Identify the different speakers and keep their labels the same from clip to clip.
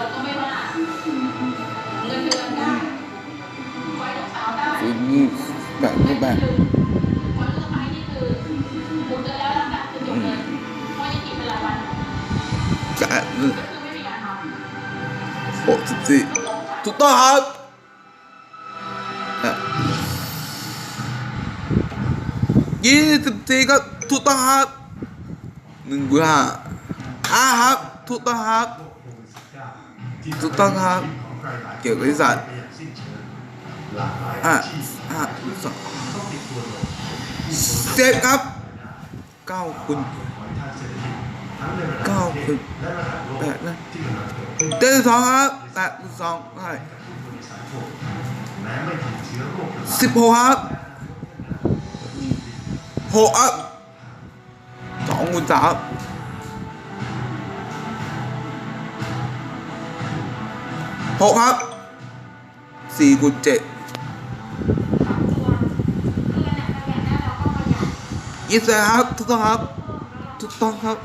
Speaker 1: เราก็ไม่ว่าเงินเดือนได้ไว้ลูกสาได้
Speaker 2: คือนี่แบบนี้แบบ
Speaker 1: คนเลือกไปนี่คือบุญกันแล้วลำดับคือจบเลยเพราะยังกินเป็นรายวันก็คือไม่มีการทำ
Speaker 2: หกสิถูกต้องครับอะยี่สิบสี่ก็ถูกต้องครับหนึ่งบวกห้าห้าครับถูกต้องครับ ถูกต้องครับ เกี่ยวกับวิทยาศาสตร์อะอะสองเจ็ดครับเก้าคูณเก้าคูณแปดนะเจ็ดสิบสองครับแปดสองได้สิบหกครับหกครับสองคูณสาม หกครับสี่คูณเจ็ดยี่สิบครับถูกต้องครับถูกต้องครับ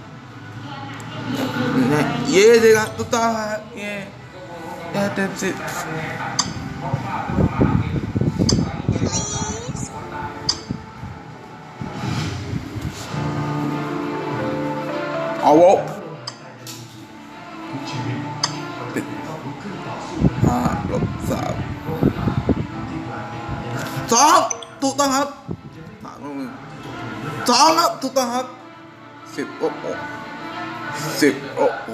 Speaker 2: เย้เลยครับถูกต้องครับเย้เย้เต็มสิบเอาวะ ติดห้าลบสามสองถูกต้องครับสามลบหนึ่งสองครับถูกต้องครับสิบโอ้โหสิบโอ้โห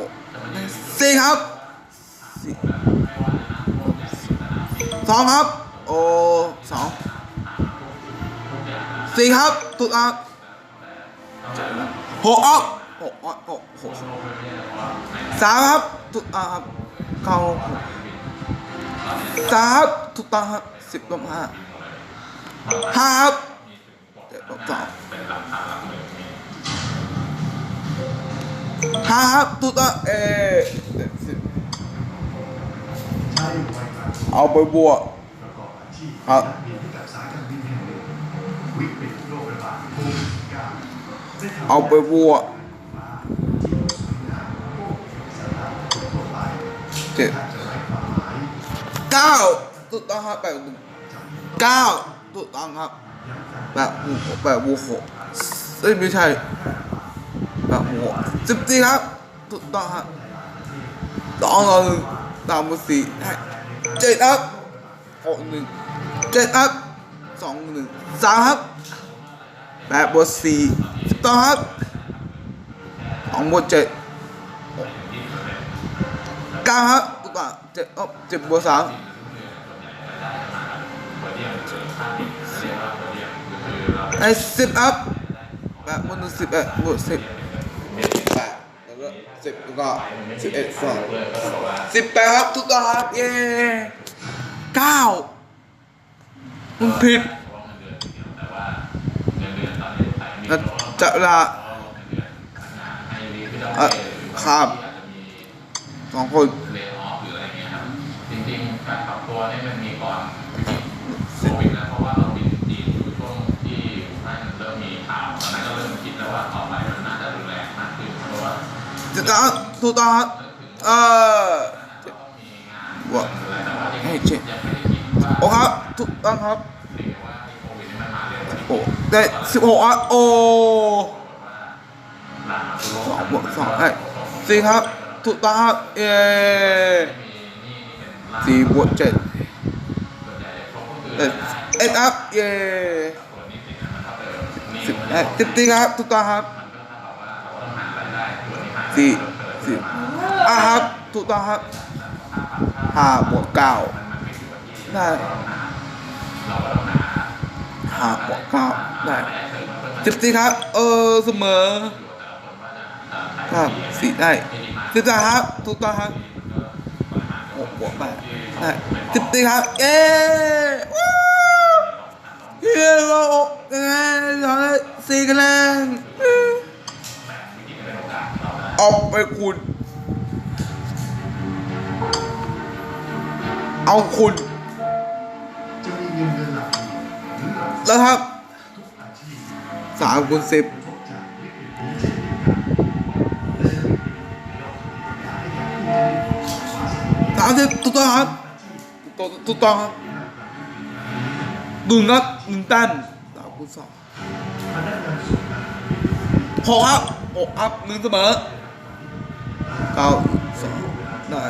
Speaker 2: สี่ครับสี่สองครับ โอ้สองสี่ครับถูกต้องครับหกครับหกหกหกหกสามครับถูกต้องครับ เก้าหกสามครับถูกต้องครับสิบลบห้าห้าเจ็ดลบสองห้าครับถูกต้องเออเจ็ดสิบเอาไปบวกครับเอาไปบวก เจ็ดเก้าถูกต้องครับแบบหนึ่งเก้าถูกต้องครับแบบหมูแบบบูหกเอ้ยไม่ใช่แบบหมูสิบสี่ครับถูกต้องครับสองต่อหนึ่งตามมาสี่เจ็ดครับหกหนึ่งเจ็ดครับสองหนึ่งสามครับแบบบวกสี่ถูกต้องครับสองบวกเจ็ด เก้าครับถูกต้องเจ็ดอ๋อเจ็ดบวกสามไอ้สิบครับแบบบวกหนึ่งสิบเอ็ดบวกสิบแปดแล้วก็สิบแล้วก็สิบเอ็ดสองสิบแปดครับถูกต้องครับเย้เก้ามันผิดจับเวลาเอะครับ สองคน
Speaker 3: เลย์ออฟหรืออะไรเงี้ยครับจริงๆการปรับตัวเนี่ยมันมีก่อนโควิดนะเพราะว่าเราปิดจีนอยู่ช่วงที่อู่ฮั่นเริ่มมีข่าวตอนนั้นก็เริ่มคิดแล้วว่าต่อไปมันน่าจะรุนแรงมากขึ้นเพราะว่า
Speaker 2: ถูกต้องครับถูกต้องครับเออ
Speaker 3: ต้องมีงาน
Speaker 2: บวก
Speaker 3: อะไรแต่ว่ายัง
Speaker 2: ให้เช็ค
Speaker 3: ยังไม่ได้คิดว่า
Speaker 2: โอ้ครับถูกต้องครับ
Speaker 3: เพียงแต่ว่าไอ้โควิดนี่มันมาเร็ว
Speaker 2: โอ้ได้สิบหกอะโอ้
Speaker 3: หลานทั่วโล
Speaker 2: สองบวกสองได้สี่ครับ ถูกต้องครับ เอสี่บวกเจ็ดเอ็ดเอ็ดครับเย่สิบสิบสี่ครับถูกต้องครับสี่สี่อะครับถูกต้องครับห้าบวกเก้าได้ห้าบวกเก้าได้สิบสี่ครับ เออเสมอ ครับสี่ได้สิบสามครับถูกต้องครับหกบวกแปดได้สิบสี่ครับเย้วู้เฮียเราคะแนนสองได้สี่คะแนนออกไปคุณ เอาคุณแล้วครับสามคูณสิบ
Speaker 4: ต้
Speaker 2: องครับถูกต้องครับหนึ่งครับหนึ่งตันสามคูณสอง
Speaker 4: พนักงานส่งงาน
Speaker 2: หกครับหกครับหนึ่งเสมอเก้าสองได้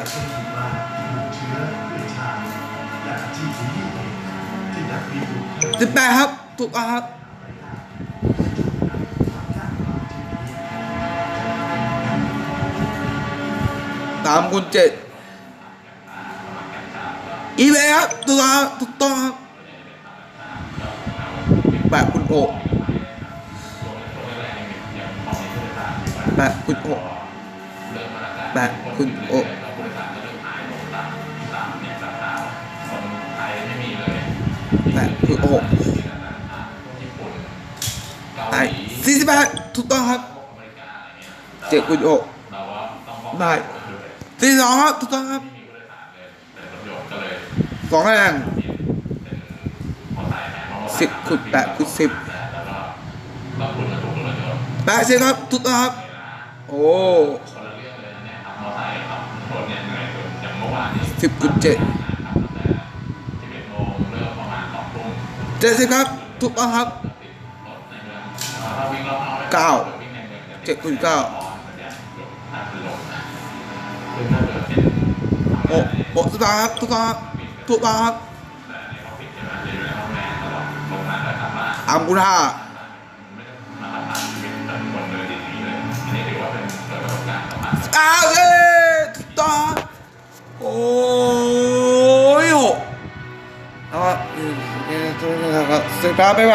Speaker 2: สิบแปดครับ ถูกต้องครับสามคูณเจ็ด อีเวกต้องครับถูกต้องครับแบบคุณโอแบบคุณโอแบบคุณ
Speaker 3: โอ
Speaker 2: แบบคุณ
Speaker 3: โอ้
Speaker 2: ไปสี่สิบแปดถูกต้องครับ
Speaker 3: เจ็
Speaker 2: ดคุณ
Speaker 3: โอ้
Speaker 2: ได้สี่สองครับถูกต้องครับ
Speaker 3: ส
Speaker 2: องคะแนน
Speaker 3: เป็นมอเตอร์ไซค์แทนเพราะมอเตอร์ไซค์
Speaker 2: สิบคูณแปดคูณสิบ
Speaker 3: แป
Speaker 2: ดสิครับถูกต้องครับ โอ้
Speaker 3: คนละเรื่องเลยนะเนี่ยครับมอเตอร์ไซค์ขับรถเนี่ยเหนื่อยสุดอย่างเมื่อวานนี้
Speaker 2: สิบคูณเจ็ด
Speaker 3: เจ็
Speaker 2: ดสิบครับถูกต้องครับ
Speaker 3: เก้าเจ็
Speaker 2: ดคูณเก้าโอ้โอ้ถูกต้องครับถูกต้องครับ ถูกต้องครับ
Speaker 3: ออฟฟิศใช่ไหมจะอยู่ในห้องแอร์ตลอดลงมาแล้วกลับมา
Speaker 2: อามคูณห้า
Speaker 3: ไม่ได้มาทำงานชีวิตเป็นคนเลยดีๆเลยอันนี้ถือว่าเป็นเปิดประสบการณ์สำคัญ
Speaker 2: อ้าวเอ้ถูกต้องโอ้ยหแล้วก็อืมโอเคครับสุดท้ายบ๊ายบาย